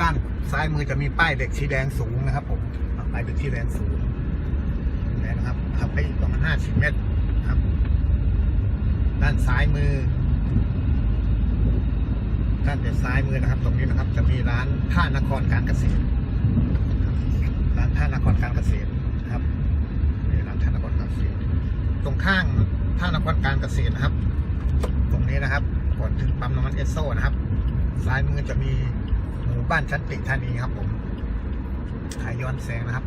ด้านซ้ายมือจะมีป้ายเด็กสีแดงสูงนะครับ ผมป้ายเด็กสีแดงสูงนี่นะครับขับไปอีกประมาณห้าสิบเมตรนะครับ ด้านซ้ายมือ ด้านเดียวซ้ายมือนะครับ ตรงนี้นะครับ จะมีร้านท่านครการเกษตรร้านท่านครการเกษตรนะครับนี่ร้านท่านครการเกษตร ตรงข้างท่านครการเกษตรนะครับ ตรงนี้นะครับก่อนถึงปั๊มน้ำมันเอสโซนะครับ ซ้ายมือจะมี หมู่บ้านชันติธานีครับผมถ่ายย้อนแสงนะครับ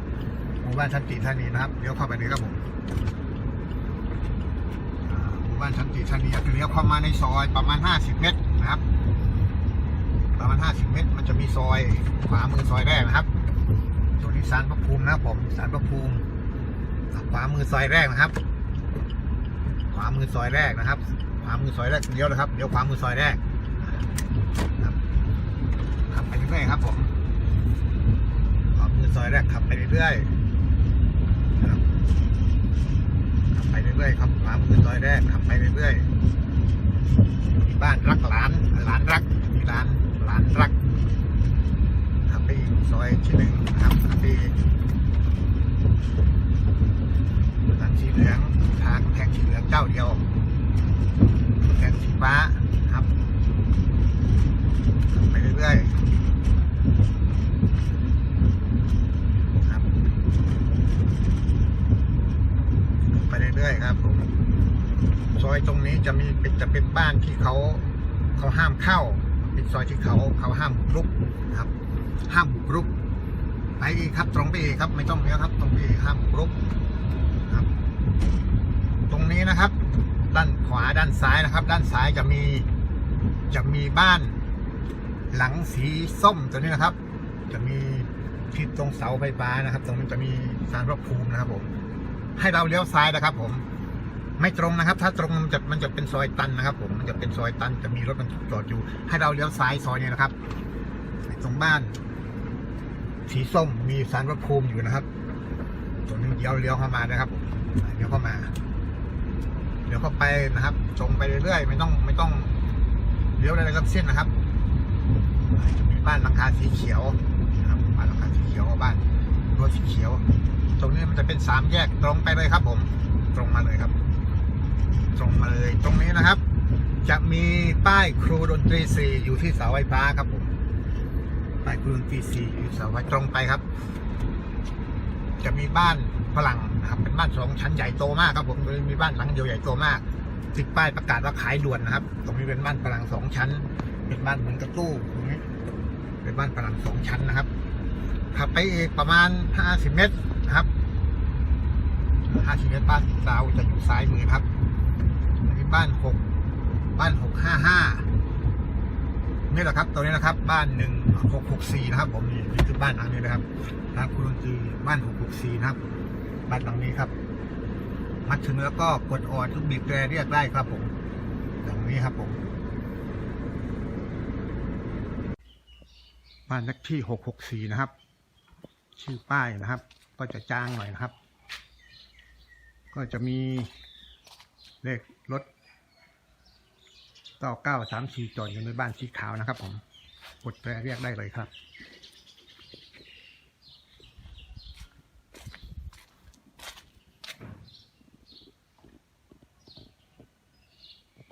หมู่บ้านชันติธานีนะครับเลี้ยวเข้าไปเลยครับผมหมู่บ้านชันติธานีเลี้ยวเข้ามาในซอยประมาณ 50 เมตรนะครับ ประมาณ 50 เมตร มันจะมีซอยขวามือซอยแรกนะครับตัวนี้สารพระภูมินะครับผมสารพระภูมิขวามือซอยแรกนะครับ ขวามือซอยแรกนะครับขวามือซอยแรกเลี้ยวนะครับเลี้ยวขวามือซอยแรกครับขับ นะครับผมขวามือซอยแรกขับไปเรื่อยๆครับขับไปเรื่อยๆครับขวามือซอยแรกขับไปเรื่อยๆบ้านรักหลานหลานรักมีร้านหลานรักขับไปอีกซอยที่หนึ่งนะครับขับไปอีก ทางสีเหลืองทางแทงสีเหลืองเจ้าเดียวแทงสีฟ้าครับไปเรื่อยๆครับไปเรื่อยๆครับผม ซอยตรงนี้จะมีเป็นจะเป็นบ้านที่เขาเขาห้ามเข้า เป็นซอยที่เขาเขาห้ามบุกรุกนะครับ ห้ามบุกรุกไปอีกครับ ตรงไปอีกครับ ไม่ต้องเลี้ยวครับ ตรงไปอีกห้ามบุกรุกครับ ตรงนี้นะครับ ด้านขวาด้านซ้ายนะครับ ด้านซ้ายจะมีจะมีบ้านหลังสีส้มตัวนี้นะครับ จะมีที่ตรงเสาไฟฟ้านะครับ ตรงนี้จะมีสารพระภูมินะครับผม ให้เราเลี้ยวซ้ายนะครับผม ไม่ตรงนะครับ ถ้าตรงมันจะมันจะเป็นซอยตันนะครับ ผมมันจะเป็นซอยตันจะมีรถมันจอดอยู่ ให้เราเลี้ยวซ้ายซอยนี้นะครับตรงบ้าน สีส้มมีสารพระภูมิอยู่นะครับตรงนี้เลี้ยวเลี้ยวเข้ามานะครับผมเลี้ยวเข้ามาเลี้ยวเข้าไปนะครับตรงไปเรื่อยๆไม่ต้องไม่ต้องเลี้ยวอะไรทั้งสิ้นนะครับจะมีบ้านหลังคาสีเขียวนะครับบ้านหลังคาสีเขียวบ้านรั้วสีเขียว ตรงนี้มันจะเป็นสามแยกตรงไปเลยครับ ผม ตรงมาเลยครับ ตรงมาเลย ตรงนี้นะครับ จะมีป้ายครูดนตรีสี่อยู่ที่เสาไฟฟ้าครับผมป้ายครูดนตรีสี่อยู่เสาไฟตรงไปครับ จะมีบ้านฝรั่งนะครับ เป็นบ้านสองชั้นใหญ่โตมากครับผมโดยมีบ้านหลังเดียวใหญ่โตมากติดป้ายประกาศว่าขายด่วนนะครับ ตรงนี้เป็นบ้านฝรั่งสองชั้น เป็นบ้านเหมือนกระตู้ตรงนี้เป็นบ้านฝรั่งสองชั้นนะครับขับไปอีกประมาณห้าสิบเมตรนะครับห้าสิบเมตรบ้านเราจะอยู่ซ้ายมือครับ บ้านหกบ้านหกห้าห้านี่แหละครับตัวนี้นะครับ บ้านหนึ่งหกหกสี่นะครับ ผมนี่นี่คือบ้านหลังนี้นะครับทางคุณดนตรีบ้านหกหกสี่นะครับบ้านหลังนี้ครับมาถึงแล้วก็กดออดทุกบีบแตรเรียกได้ครับผมหลังนี้ครับผม บ้านเลขที่หกหกสี่นะครับ ชื่อป้ายนะครับ ก็จะจ้างหน่อยนะครับ ก็จะมีเลขรถ เก้าเก้าสามสี่จอดอยู่ในบ้านสีขาวนะครับผมกดแปรเรียกได้เลยครับ